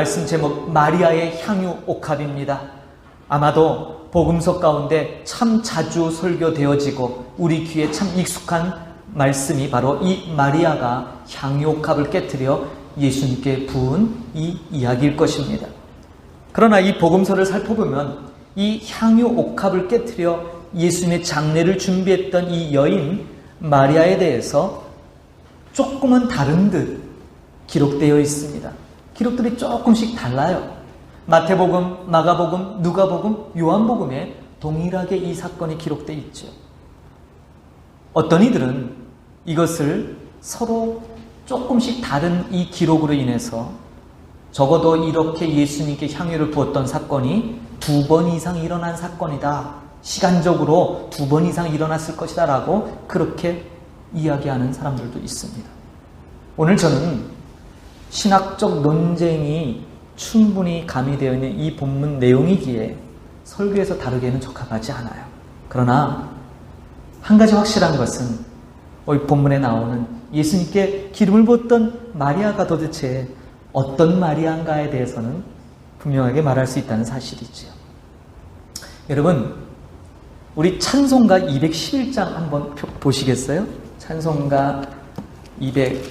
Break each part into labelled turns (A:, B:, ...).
A: 말씀 제목 마리아의 향유 옥합입니다. 아마도 복음서 가운데 참 자주 설교되어지고 우리 귀에 참 익숙한 말씀이 바로 이 마리아가 향유 옥합을 깨뜨려 예수님께 부은 이 이야기일 것입니다. 그러나 이 복음서를 살펴보면 이 향유 옥합을 깨뜨려 예수님의 장례를 준비했던 이 여인 마리아에 대해서 조금은 다른 듯 기록되어 있습니다. 기록들이 조금씩 달라요. 마태복음, 마가복음, 누가복음, 요한복음에 동일하게 이 사건이 기록되어 있죠. 어떤 이들은 이것을 서로 조금씩 다른 이 기록으로 인해서 적어도 이렇게 예수님께 향유를 부었던 사건이 두 번 이상 일어난 사건이다. 시간적으로 두 번 이상 일어났을 것이다. 라고 그렇게 이야기하는 사람들도 있습니다. 오늘 저는 신학적 논쟁이 충분히 가미되어 있는 이 본문 내용이기에 설교에서 다루기에는 적합하지 않아요. 그러나 한 가지 확실한 것은 이 본문에 나오는 예수님께 기름을 붓던 마리아가 도대체 어떤 마리아인가에 대해서는 분명하게 말할 수 있다는 사실이지요. 여러분, 우리 찬송가 211장 한번 보시겠어요? 찬송가 200,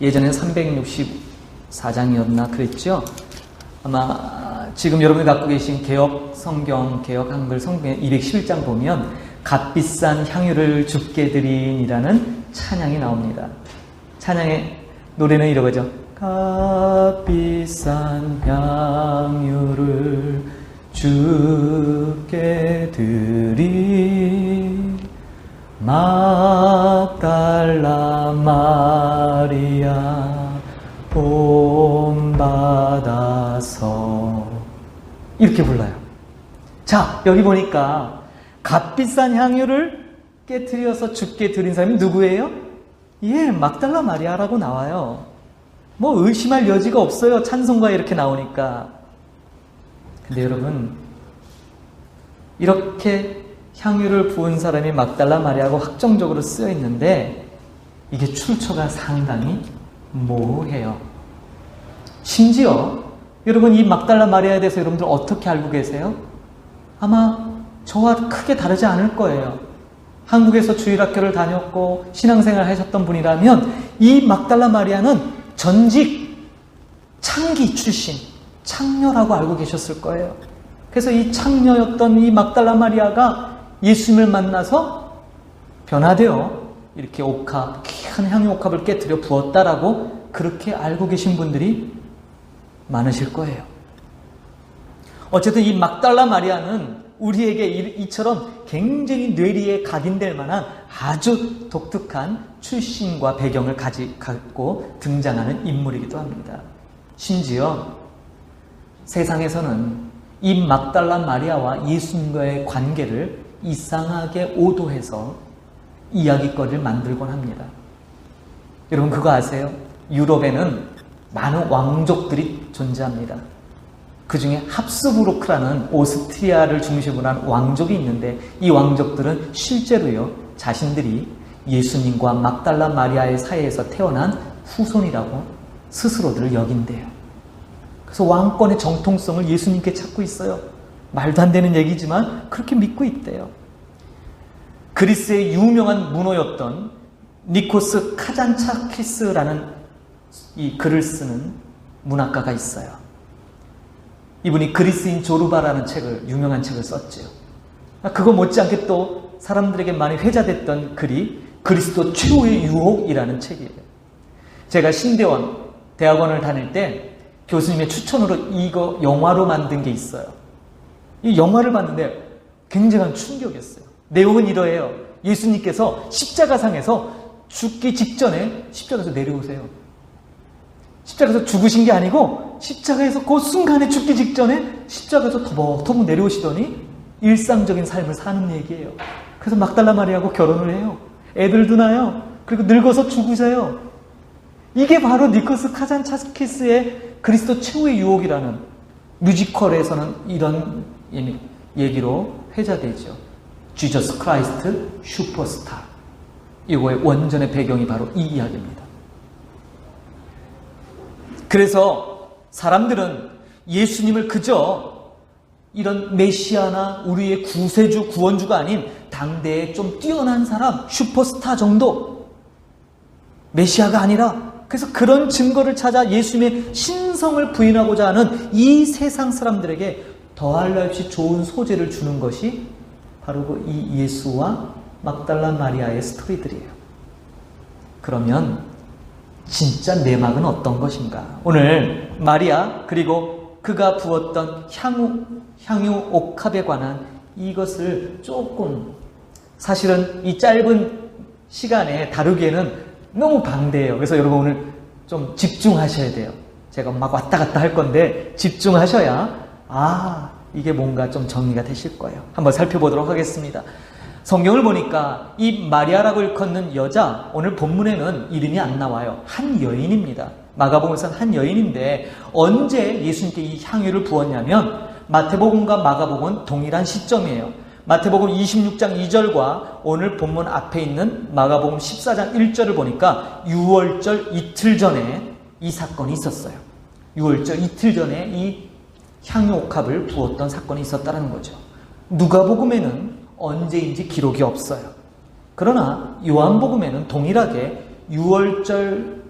A: 예전엔 365, 4장이었나 그랬죠? 아마 지금 여러분이 갖고 계신 개혁 성경, 개혁 한글 성경의 211장 보면 값비싼 향유를 죽게 드린이라는 찬양이 나옵니다. 찬양의 노래는 이러죠. 값비싼 향유를 죽게 드린 마 이렇게 불러요. 자 여기 보니까 값비싼 향유를 깨뜨려서 죽게 드린 사람이 누구예요? 예, 막달라 마리아라고 나와요. 뭐 의심할 여지가 없어요. 찬송가에 이렇게 나오니까. 근데 여러분, 이렇게 향유를 부은 사람이 막달라 마리아고 확정적으로 쓰여 있는데 이게 출처가 상당히 모호해요. 심지어 여러분 이 막달라 마리아에 대해서 여러분들 어떻게 알고 계세요? 아마 저와 크게 다르지 않을 거예요. 한국에서 주일학교를 다녔고 신앙생활 하셨던 분이라면 이 막달라 마리아는 전직 창기 출신 창녀라고 알고 계셨을 거예요. 그래서 이 창녀였던 이 막달라 마리아가 예수님을 만나서 변화되어 이렇게 옥합, 큰 향유 옥합을 깨뜨려 부었다라고 그렇게 알고 계신 분들이 많으실 거예요. 어쨌든 이 막달라 마리아는 우리에게 이처럼 굉장히 뇌리에 각인될 만한 아주 독특한 출신과 배경을 가지, 갖고 등장하는 인물이기도 합니다. 심지어 세상에서는 이 막달라 마리아와 예수님과의 관계를 이상하게 오도해서 이야기거리를 만들곤 합니다. 여러분 그거 아세요? 유럽에는 많은 왕족들이 존재합니다. 그 중에 합스부르크라는 오스트리아를 중심으로 한 왕족이 있는데 이 왕족들은 실제로요 자신들이 예수님과 막달라 마리아의 사이에서 태어난 후손이라고 스스로들을 여긴대요. 그래서 왕권의 정통성을 예수님께 찾고 있어요. 말도 안 되는 얘기지만 그렇게 믿고 있대요. 그리스의 유명한 문호였던 니코스 카잔차키스라는 이 글을 쓰는 문학가가 있어요. 이분이 그리스인 조르바라는 책을 유명한 책을 썼지요. 그거 못지않게 또 사람들에게 많이 회자됐던 글이 그리스도 최후의 유혹이라는 책이에요. 제가 신대원 대학원을 다닐 때 교수님의 추천으로 이거 영화로 만든 게 있어요. 이 영화를 봤는데 굉장한 충격이었어요. 내용은 이러해요. 예수님께서 십자가상에서 죽기 직전에 십자가에서 내려오세요. 십자가에서 죽으신 게 아니고 십자가에서 그 순간에 죽기 직전에 십자가에서 터벅터벅 내려오시더니 일상적인 삶을 사는 얘기예요. 그래서 막달라 마리아하고 결혼을 해요. 애들도 나요. 그리고 늙어서 죽으세요. 이게 바로 니코스 카잔차스키스의 그리스도 최후의 유혹이라는 뮤지컬에서는 이런 얘기로 회자되죠. 지저스 크라이스트 슈퍼스타. 이거의 원전의 배경이 바로 이 이야기입니다. 그래서 사람들은 예수님을 그저 이런 메시아나 우리의 구세주, 구원주가 아닌 당대에 좀 뛰어난 사람, 슈퍼스타 정도. 메시아가 아니라 그래서 그런 증거를 찾아 예수님의 신성을 부인하고자 하는 이 세상 사람들에게 더할 나 없이 좋은 소재를 주는 것이 바로 그 이 예수와 막달라 마리아의 스토리들이에요. 그러면 진짜 내막은 어떤 것인가? 오늘 마리아 그리고 그가 부었던 향후 향유 옥합에 관한 이것을 조금 사실은 이 짧은 시간에 다루기에는 너무 방대해요. 그래서 여러분 오늘 좀 집중하셔야 돼요. 제가 막 왔다 갔다 할 건데 집중하셔야 아 이게 뭔가 좀 정리가 되실 거예요. 한번 살펴보도록 하겠습니다. 성경을 보니까 이 마리아라고 일컫는 여자 오늘 본문에는 이름이 안 나와요. 한 여인입니다. 마가복음에서는 한 여인인데 언제 예수님께 이 향유를 부었냐면 마태복음과 마가복음은 동일한 시점이에요. 마태복음 26장 2절과 오늘 본문 앞에 있는 마가복음 14장 1절을 보니까 6월절 이틀 전에 이 사건이 있었어요. 6월절 이틀 전에 이 향유 옥합을 부었던 사건이 있었다는 거죠. 누가복음에는 언제인지 기록이 없어요. 그러나 요한복음에는 동일하게 6월절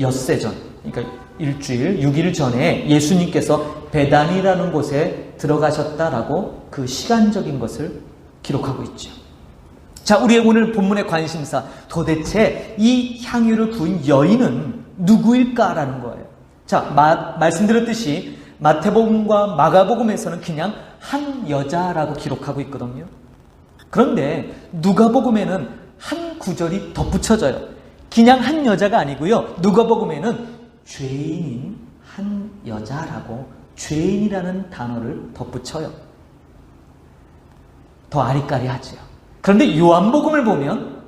A: 엿새 전, 그러니까 일주일, 6일 전에 예수님께서 베단이라는 곳에 들어가셨다라고 그 시간적인 것을 기록하고 있죠. 자, 우리의 오늘 본문의 관심사, 도대체 이 향유를 부은 여인은 누구일까라는 거예요. 자, 마, 말씀드렸듯이 마태복음과 마가복음에서는 그냥 한 여자라고 기록하고 있거든요. 그런데 누가복음에는 한 구절이 덧붙여져요. 그냥 한 여자가 아니고요. 누가복음에는 죄인인 한 여자라고 죄인이라는 단어를 덧붙여요. 더 아리까리하지요. 그런데 요한복음을 보면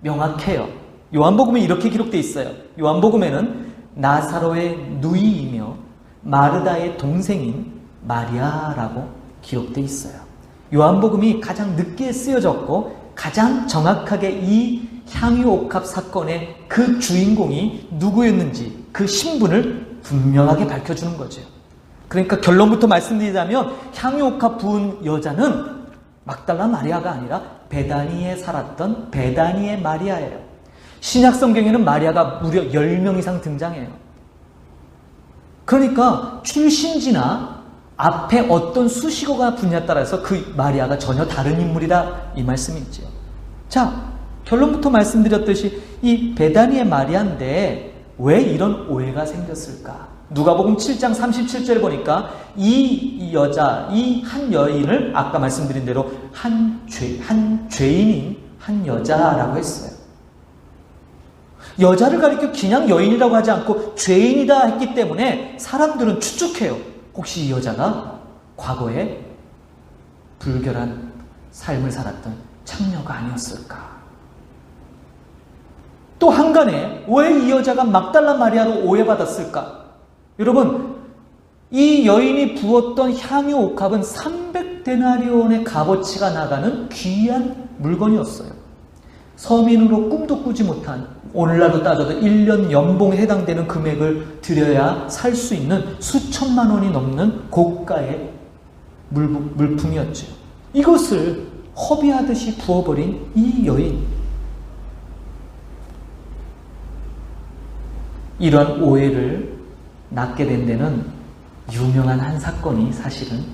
A: 명확해요. 요한복음에 이렇게 기록되어 있어요. 요한복음에는 나사로의 누이이며 마르다의 동생인 마리아라고 기록되어 있어요. 요한복음이 가장 늦게 쓰여졌고 가장 정확하게 이 향유옥합 사건의 그 주인공이 누구였는지 그 신분을 분명하게 밝혀주는 거죠. 그러니까 결론부터 말씀드리자면 향유옥합 부은 여자는 막달라 마리아가 아니라 베다니에 살았던 베다니의 마리아예요. 신약 성경에는 마리아가 무려 10명 이상 등장해요. 그러니까 출신지나 앞에 어떤 수식어가 붙냐에 따라서 그 마리아가 전혀 다른 인물이다 이 말씀이죠. 자, 결론부터 말씀드렸듯이 이 베다니의 마리아인데 왜 이런 오해가 생겼을까? 누가복음 7장 37절 보니까 이 여자, 이 한 여인을 아까 말씀드린 대로 한 죄, 한 죄인인 한 여자라고 했어요. 여자를 가리켜 그냥 여인이라고 하지 않고 죄인이다 했기 때문에 사람들은 추측해요. 혹시 이 여자가 과거에 불결한 삶을 살았던 창녀가 아니었을까? 또 한간에 왜 이 여자가 막달라 마리아로 오해받았을까? 여러분, 이 여인이 부었던 향유 옥합은 300데나리온의 값어치가 나가는 귀한 물건이었어요. 서민으로 꿈도 꾸지 못한 오늘날로 따져도 1년 연봉에 해당되는 금액을 들여야 살 수 있는 수천만 원이 넘는 고가의 물품이었죠. 이것을 허비하듯이 부어버린 이 여인. 이러한 오해를 낳게 된 데는 유명한 한 사건이 사실은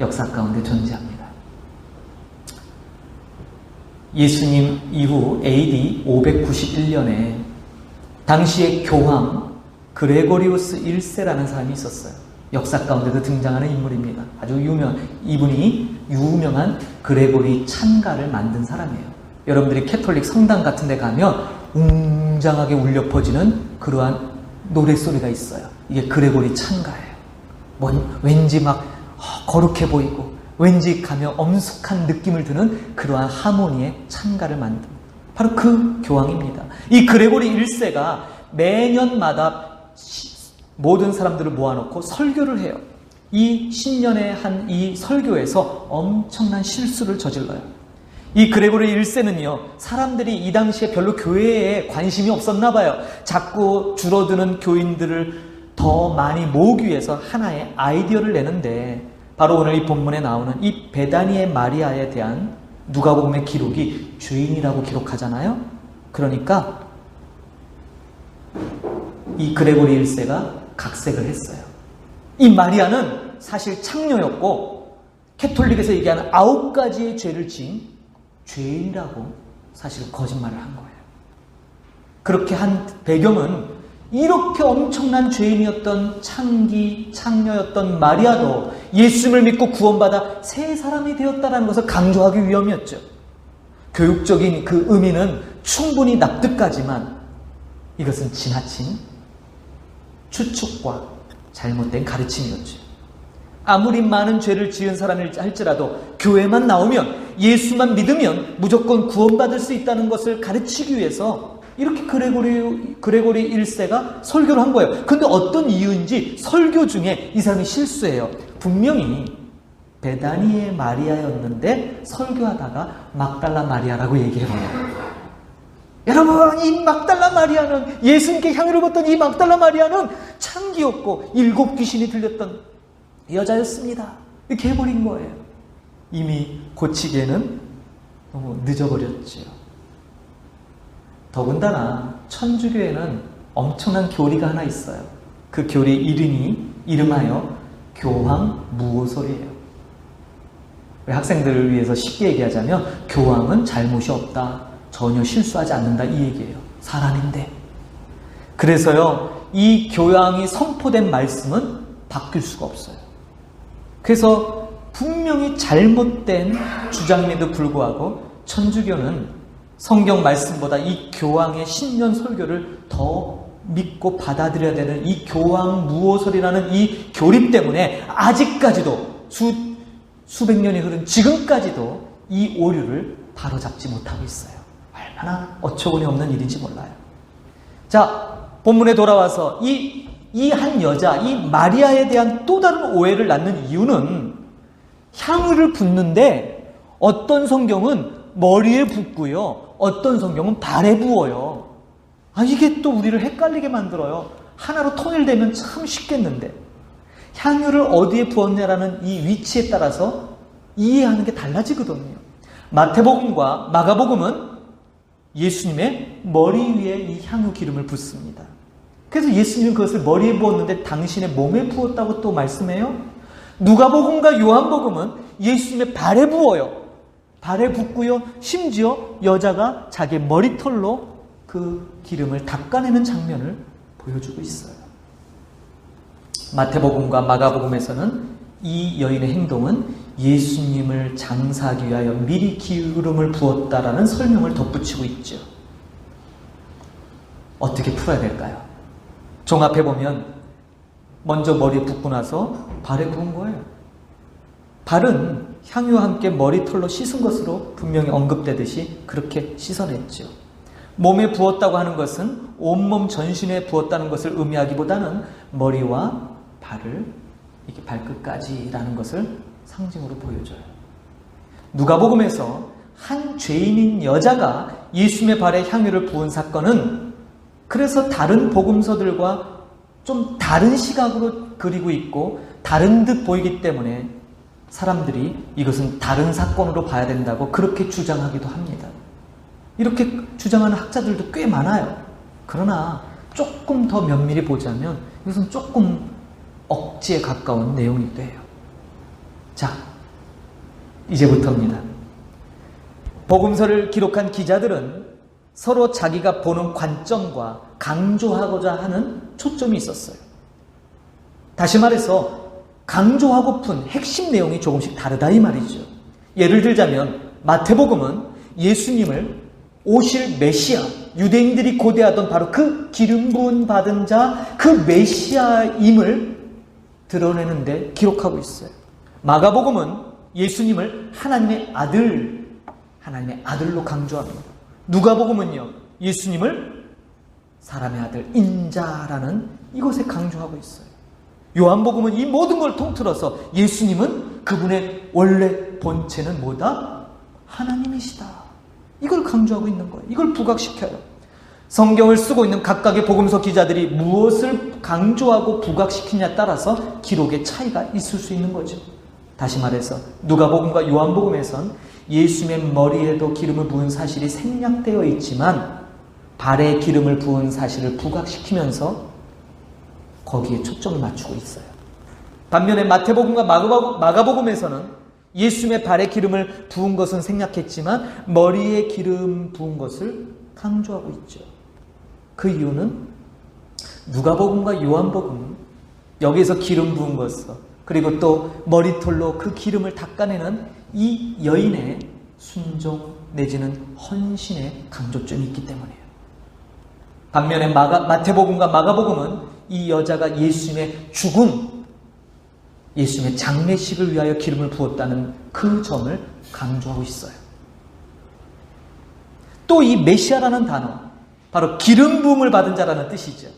A: 역사 가운데 존재합니다. 예수님 이후 AD 591년에 당시의 교황 그레고리우스 1세라는 사람이 있었어요. 역사 가운데도 등장하는 인물입니다. 아주 유명, 이분이 유명한 그레고리 찬가를 만든 사람이에요. 여러분들이 캐톨릭 성당 같은 데 가면 웅장하게 울려 퍼지는 그러한 노래소리가 있어요. 이게 그레고리 찬가예요. 뭔, 왠지 막 거룩해 보이고 왠지 가며 엄숙한 느낌을 드는 그러한 하모니의 찬가를 만든 바로 그 교황입니다. 이 그레고리 1세가 매년마다 모든 사람들을 모아놓고 설교를 해요. 이 신년의 한이 설교에서 엄청난 실수를 저질러요. 이 그레고리 1세는요, 사람들이 이 당시에 별로 교회에 관심이 없었나 봐요. 자꾸 줄어드는 교인들을 더 많이 모으기 위해서 하나의 아이디어를 내는데 바로 오늘 이 본문에 나오는 이 베다니의 마리아에 대한 누가복음의 기록이 죄인이라고 기록하잖아요. 그러니까 이 그레고리 1세가 각색을 했어요. 이 마리아는 사실 창녀였고 캐톨릭에서 얘기하는 아홉 가지의 죄를 지은 죄인이라고 사실 거짓말을 한 거예요. 그렇게 한 배경은 이렇게 엄청난 죄인이었던 창기, 창녀였던 마리아도 예수님을 믿고 구원받아 새 사람이 되었다는 것을 강조하기 위함이었죠. 교육적인 그 의미는 충분히 납득하지만 이것은 지나친 추측과 잘못된 가르침이었죠. 아무리 많은 죄를 지은 사람을 할지라도 교회만 나오면 예수만 믿으면 무조건 구원받을 수 있다는 것을 가르치기 위해서 이렇게 그레고리, 그레고리 1세가 설교를 한 거예요. 근데 어떤 이유인지 설교 중에 이 사람이 실수해요. 분명히 베다니의 마리아였는데 설교하다가 막달라 마리아라고 얘기해요. 여러분, 이 막달라 마리아는 예수님께 향유를 받던 이 막달라 마리아는 창기였고 일곱 귀신이 들렸던 여자였습니다. 이렇게 해버린 거예요. 이미 고치기에는 너무 늦어버렸죠. 더군다나 천주교에는 엄청난 교리가 하나 있어요. 그 교리 이름이 이름하여 교황 무호설이에요. 학생들을 위해서 쉽게 얘기하자면 교황은 잘못이 없다. 전혀 실수하지 않는다 이 얘기예요. 사람인데. 그래서요. 이 교황이 선포된 말씀은 바뀔 수가 없어요. 그래서 분명히 잘못된 주장임에도 불구하고 천주교는 성경 말씀보다 이 교황의 신년 설교를 더 믿고 받아들여야 되는 이 교황 무호설이라는 이 교리 때문에 아직까지도 수, 수백 년이 흐른 지금까지도 이 오류를 바로잡지 못하고 있어요. 얼마나 어처구니 없는 일인지 몰라요. 자, 본문에 돌아와서 이, 이 한 여자, 이 마리아에 대한 또 다른 오해를 낳는 이유는 향유를 붓는데 어떤 성경은 머리에 붓고요. 어떤 성경은 발에 부어요. 아, 이게 또 우리를 헷갈리게 만들어요. 하나로 통일되면 참 쉽겠는데. 향유를 어디에 부었냐라는 이 위치에 따라서 이해하는 게 달라지거든요. 마태복음과 마가복음은 예수님의 머리 위에 이 향유 기름을 붓습니다. 그래서 예수님은 그것을 머리에 부었는데 당신의 몸에 부었다고 또 말씀해요. 누가복음과 요한복음은 예수님의 발에 부어요. 발에 붓고요. 심지어 여자가 자기 머리털로 그 기름을 닦아내는 장면을 보여주고 있어요. 마태복음과 마가복음에서는 이 여인의 행동은 예수님을 장사하기 위하여 미리 기름을 부었다라는 설명을 덧붙이고 있죠. 어떻게 풀어야 될까요? 종합해 보면 먼저 머리에 붓고 나서 발에 부은 거예요. 발은 향유와 함께 머리털로 씻은 것으로 분명히 언급되듯이 그렇게 씻어냈죠. 몸에 부었다고 하는 것은 온몸 전신에 부었다는 것을 의미하기보다는 머리와 발을 이렇게 발끝까지라는 것을 상징으로 보여줘요. 누가복음에서 한 죄인인 여자가 예수님의 발에 향유를 부은 사건은 그래서 다른 복음서들과 좀 다른 시각으로 그리고 있고 다른 듯 보이기 때문에 사람들이 이것은 다른 사건으로 봐야 된다고 그렇게 주장하기도 합니다. 이렇게 주장하는 학자들도 꽤 많아요. 그러나 조금 더 면밀히 보자면 이것은 조금 억지에 가까운 내용이 돼요. 자, 이제부터입니다. 복음서를 기록한 기자들은 서로 자기가 보는 관점과 강조하고자 하는 초점이 있었어요. 다시 말해서 강조하고픈 핵심 내용이 조금씩 다르다 이 말이죠. 예를 들자면 마태복음은 예수님을 오실 메시아, 유대인들이 고대하던 바로 그 기름 부은 받은 자, 그 메시아임을 드러내는데 기록하고 있어요. 마가복음은 예수님을 하나님의 아들, 하나님의 아들로 강조합니다. 누가복음은요, 예수님을 사람의 아들, 인자라는 이것에 강조하고 있어요. 요한복음은 이 모든 걸 통틀어서 예수님은 그분의 원래 본체는 뭐다? 하나님이시다. 이걸 강조하고 있는 거예요. 이걸 부각시켜요. 성경을 쓰고 있는 각각의 복음서 기자들이 무엇을 강조하고 부각시키냐에 따라서 기록의 차이가 있을 수 있는 거죠. 다시 말해서 누가복음과 요한복음에선 예수님의 머리에도 기름을 부은 사실이 생략되어 있지만 발에 기름을 부은 사실을 부각시키면서 거기에 초점을 맞추고 있어요. 반면에 마태복음과 마가복음에서는 예수님의 발에 기름을 부은 것은 생략했지만 머리에 기름 부은 것을 강조하고 있죠. 그 이유는 누가복음과 요한복음 여기에서 기름 부은 것을 그리고 또 머리털로 그 기름을 닦아내는 이 여인의 순종 내지는 헌신의 강조점이 있기 때문이에요. 반면에 마가, 마태복음과 마가복음은 이 여자가 예수님의 죽음, 예수님의 장례식을 위하여 기름을 부었다는 그 점을 강조하고 있어요. 또 이 메시아라는 단어, 바로 기름 부음을 받은 자라는 뜻이죠.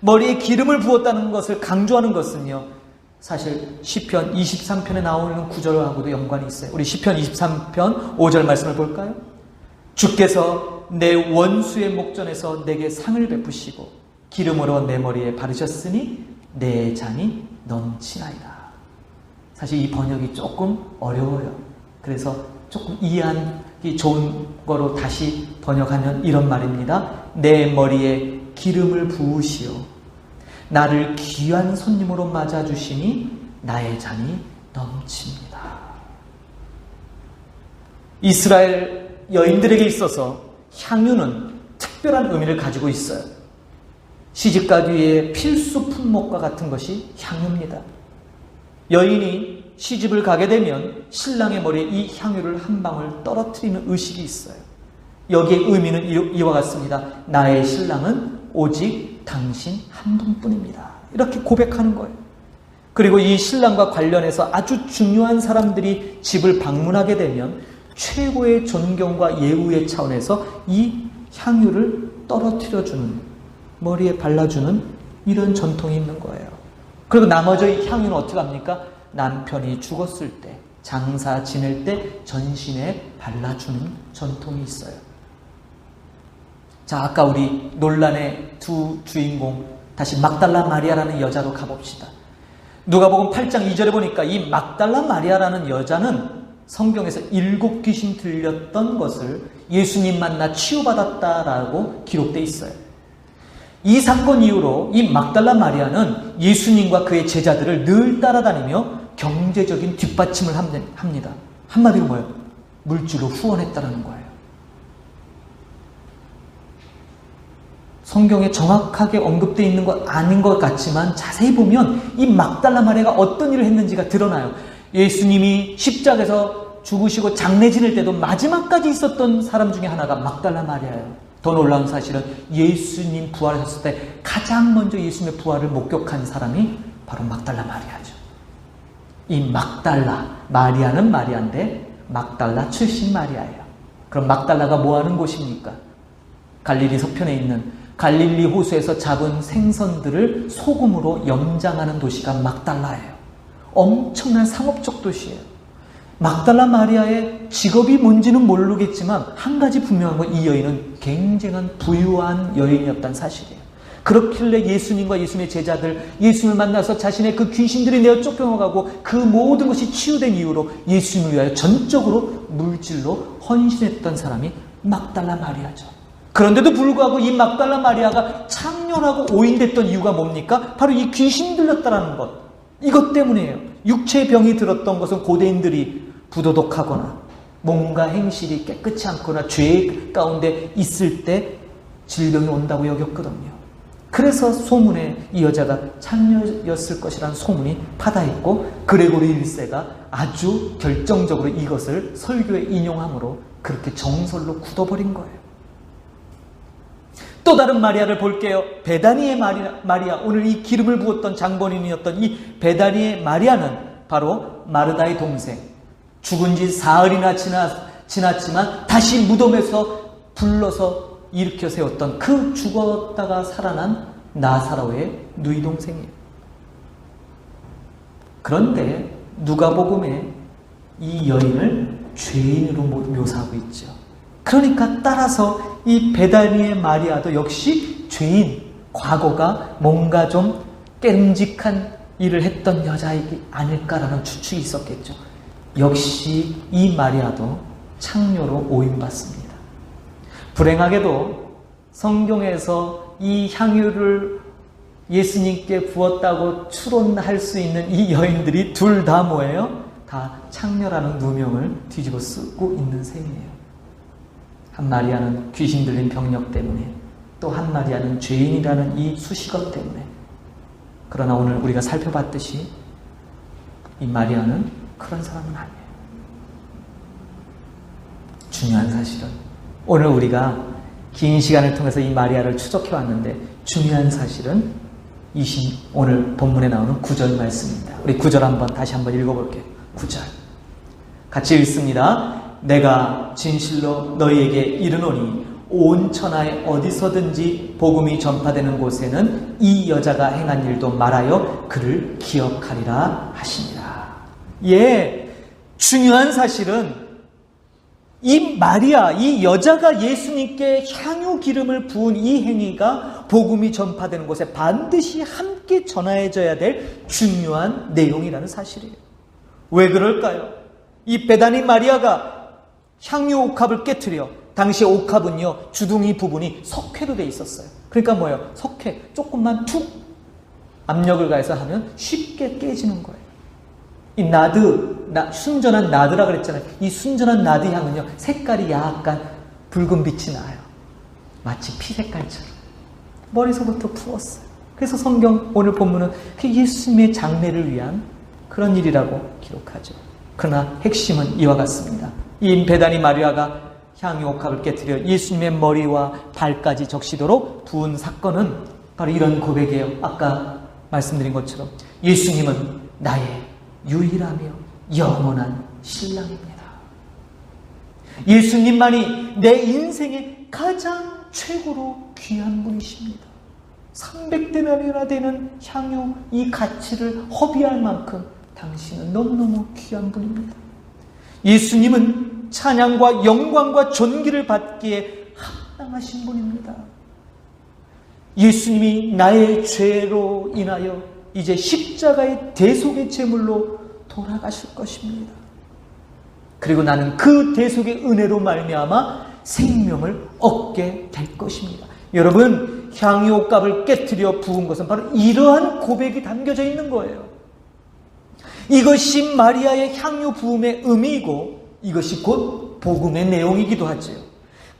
A: 머리에 기름을 부었다는 것을 강조하는 것은요. 사실 시편 23편에 나오는 구절하고도 연관이 있어요. 우리 시편 23편 5절 말씀을 볼까요? 주께서 내 원수의 목전에서 내게 상을 베푸시고 기름으로 내 머리에 바르셨으니 내 잔이 넘치나이다. 사실 이 번역이 조금 어려워요. 그래서 조금 이해하기 좋은 거로 다시 번역하면 이런 말입니다. 내 머리에 기름을 부으시오. 나를 귀한 손님으로 맞아주시니 나의 잔이 넘칩니다. 이스라엘 여인들에게 있어서 향유는 특별한 의미를 가지고 있어요. 시집가기위해 필수 품목과 같은 것이 향유입니다. 여인이 시집을 가게 되면 신랑의 머리에 이 향유를 한 방울 떨어뜨리는 의식이 있어요. 여기에 의미는 이와 같습니다. 나의 신랑은 오직 당신 한 분뿐입니다. 이렇게 고백하는 거예요. 그리고 이 신랑과 관련해서 아주 중요한 사람들이 집을 방문하게 되면 최고의 존경과 예우의 차원에서 이 향유를 떨어뜨려 주는, 머리에 발라주는 이런 전통이 있는 거예요. 그리고 나머지 향유는 어떻게 합니까? 남편이 죽었을 때, 장사 지낼 때 전신에 발라주는 전통이 있어요. 자, 아까 우리 논란의 두 주인공, 다시 막달라 마리아라는 여자로 가봅시다. 누가복음 8장 2절에 보니까 이 막달라 마리아라는 여자는 성경에서 일곱 귀신 들렸던 것을 예수님 만나 치유받았다라고 기록되어 있어요. 이 사건 이후로 이 막달라 마리아는 예수님과 그의 제자들을 늘 따라다니며 경제적인 뒷받침을 합니다. 한마디로 뭐예요? 물질로 후원했다는 거예요. 성경에 정확하게 언급되어 있는 것 아닌 것 같지만 자세히 보면 이 막달라 마리아가 어떤 일을 했는지가 드러나요. 예수님이 십자가에서 죽으시고 장례 지낼 때도 마지막까지 있었던 사람 중에 하나가 막달라 마리아예요. 더 놀라운 사실은 예수님 부활하셨을 때 가장 먼저 예수님의 부활을 목격한 사람이 바로 막달라 마리아죠. 이 막달라, 마리아는 마리아인데 막달라 출신 마리아예요. 그럼 막달라가 뭐 하는 곳입니까? 갈릴리 서편에 있는 갈릴리 호수에서 잡은 생선들을 소금으로 염장하는 도시가 막달라예요. 엄청난 상업적 도시예요. 막달라 마리아의 직업이 뭔지는 모르겠지만 한 가지 분명한 건 이 여인은 굉장한 부유한 여인이었다는 사실이에요. 그렇길래 예수님과 예수님의 제자들 예수님을 만나서 자신의 그 귀신들이 내어 쫓겨나가고 그 모든 것이 치유된 이후로 예수님을 위하여 전적으로 물질로 헌신했던 사람이 막달라 마리아죠. 그런데도 불구하고 이 막달라 마리아가 창렬하고 오인됐던 이유가 뭡니까? 바로 이 귀신 들렸다라는 것. 이것 때문이에요. 육체 병이 들었던 것은 고대인들이 부도덕하거나 뭔가 행실이 깨끗이 않거나 죄 가운데 있을 때 질병이 온다고 여겼거든요. 그래서 소문에 이 여자가 창녀였을 것이라는 소문이 파다했고 그레고리 1세가 아주 결정적으로 이것을 설교에 인용함으로 그렇게 정설로 굳어버린 거예요. 또 다른 마리아를 볼게요. 베다니의 마리아, 마리아, 오늘 이 기름을 부었던 장본인이었던 이 베다니의 마리아는 바로 마르다의 동생. 죽은 지 사흘이나 지나, 지났지만 다시 무덤에서 불러서 일으켜 세웠던 그 죽었다가 살아난 나사로의 누이 동생이에요. 그런데 누가복음에 이 여인을 죄인으로 묘사하고 있죠. 그러니까 따라서 이 베다니의 마리아도 역시 죄인, 과거가 뭔가 좀 깨름직한 일을 했던 여자이기 아닐까라는 추측이 있었겠죠. 역시 이 마리아도 창녀로 오인받습니다. 불행하게도 성경에서 이 향유를 예수님께 부었다고 추론할 수 있는 이 여인들이 둘 다 뭐예요? 다 창녀라는 누명을 뒤집어 쓰고 있는 셈이에요. 한 마리아는 귀신 들린 병력 때문에 또 한 마리아는 죄인이라는 이 수식어 때문에 그러나 오늘 우리가 살펴봤듯이 이 마리아는 그런 사람은 아니에요. 중요한 사실은 오늘 우리가 긴 시간을 통해서 이 마리아를 추적해 왔는데 중요한 사실은 20 오늘 본문에 나오는 구절 말씀입니다. 우리 구절 한번 다시 한번 읽어볼게요. 구절 같이 읽습니다. 내가 진실로 너희에게 이르노니 온 천하에 어디서든지 복음이 전파되는 곳에는 이 여자가 행한 일도 말하여 그를 기억하리라 하시니라. 예, 중요한 사실은 이 마리아, 이 여자가 예수님께 향유 기름을 부은 이 행위가 복음이 전파되는 곳에 반드시 함께 전하여져야 될 중요한 내용이라는 사실이에요. 왜 그럴까요? 이 베다니 마리아가 향유 옥합을 깨뜨려 당시 옥합은요 주둥이 부분이 석회로 돼 있었어요. 그러니까 뭐예요? 석회 조금만 툭 압력을 가해서 하면 쉽게 깨지는 거예요. 이 나드, 나, 순전한 나드라 그랬잖아요. 이 순전한 나드 향은요 색깔이 약간 붉은 빛이 나요. 마치 피 색깔처럼 머리서부터 부었어요. 그래서 성경 오늘 본문은 그 예수님의 장례를 위한 그런 일이라고 기록하죠. 그러나 핵심은 이와 같습니다. 이 베다니 마리아가 향유 옥합을 깨뜨려 예수님의 머리와 발까지 적시도록 부은 사건은 바로 이런 고백이에요. 아까 말씀드린 것처럼 예수님은 나의 유일하며 영원한 신랑입니다. 예수님만이 내 인생의 가장 최고로 귀한 분이십니다. 300대면이나 되는 향유 이 가치를 허비할 만큼 당신은 너무너무 귀한 분입니다. 예수님은 찬양과 영광과 존귀를 받기에 합당하신 분입니다. 예수님이 나의 죄로 인하여 이제 십자가의 대속의 제물로 돌아가실 것입니다. 그리고 나는 그 대속의 은혜로 말미암아 생명을 얻게 될 것입니다. 여러분 향유옥값을 깨뜨려 부은 것은 바로 이러한 고백이 담겨져 있는 거예요. 이것이 마리아의 향유 부음의 의미이고 이것이 곧 복음의 내용이기도 하죠.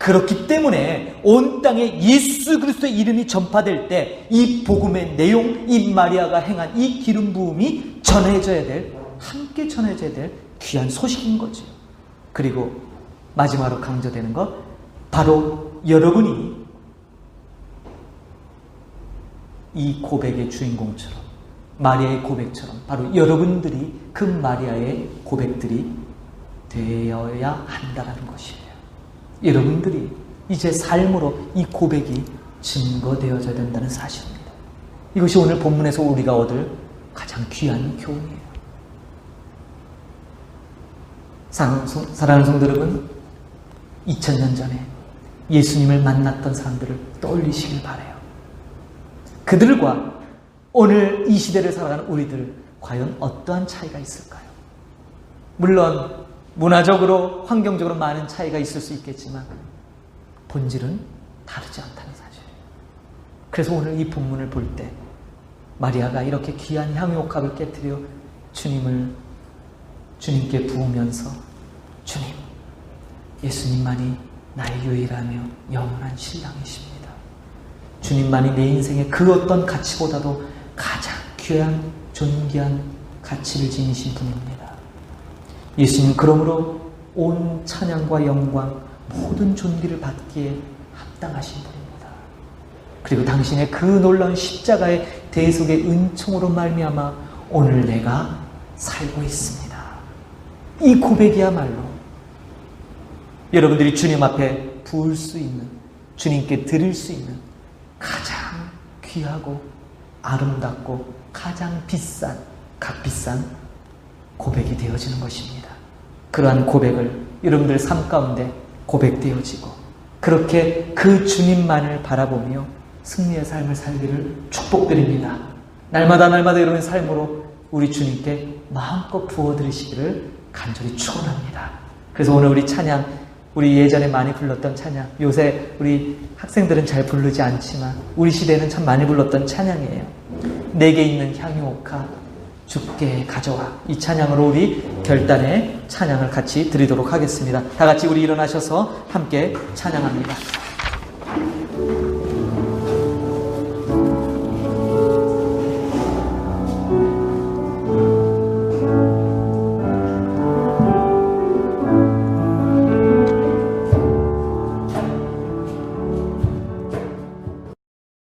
A: 그렇기 때문에 온 땅에 예수 그리스도의 이름이 전파될 때 이 복음의 내용, 이 마리아가 행한 이 기름 부음이 전해져야 될, 함께 전해져야 될 귀한 소식인 거죠. 그리고 마지막으로 강조되는 것, 바로 여러분이 이 고백의 주인공처럼, 마리아의 고백처럼, 바로 여러분들이 그 마리아의 고백들이 되어야 한다는 것이에요. 여러분들이 이제 삶으로 이 고백이 증거되어져야 된다는 사실입니다. 이것이 오늘 본문에서 우리가 얻을 가장 귀한 교훈이에요. 사랑하는 성도 여러분, 2000년 전에 예수님을 만났던 사람들을 떠올리시길 바래요. 그들과 오늘 이 시대를 살아가는 우리들 과연 어떠한 차이가 있을까요? 물론 문화적으로, 환경적으로 많은 차이가 있을 수 있겠지만 본질은 다르지 않다는 사실. 그래서 오늘 이 본문을 볼 때 마리아가 이렇게 귀한 향유옥합을 깨뜨려 주님을 주님께 부으면서 주님, 예수님만이 나의 유일하며 영원한 신랑이십니다. 주님만이 내 인생의 그 어떤 가치보다도 가장 귀한 존귀한 가치를 지니신 분입니다. 예수님 그러므로 온 찬양과 영광 모든 존귀를 받기에 합당하신 분입니다. 그리고 당신의 그 놀라운 십자가의 대속의 은총으로 말미암아 오늘 내가 살고 있습니다. 이 고백이야말로 여러분들이 주님 앞에 부을 수 있는 주님께 드릴 수 있는 가장 귀하고 아름답고 가장 비싼 값비싼 고백이 되어지는 것입니다. 그러한 고백을 여러분들 삶 가운데 고백되어지고 그렇게 그 주님만을 바라보며 승리의 삶을 살기를 축복드립니다. 날마다 날마다 이런 삶으로 우리 주님께 마음껏 부어드리시기를 간절히 축원합니다. 그래서 오늘 우리 찬양 우리 예전에 많이 불렀던 찬양 요새 우리 학생들은 잘 부르지 않지만 우리 시대는 참 많이 불렀던 찬양이에요. 내게 있는 향유옥화 주께 가져와 이 찬양으로 우리 결단의 찬양을 같이 드리도록 하겠습니다. 다 같이 우리 일어나셔서 함께 찬양합니다.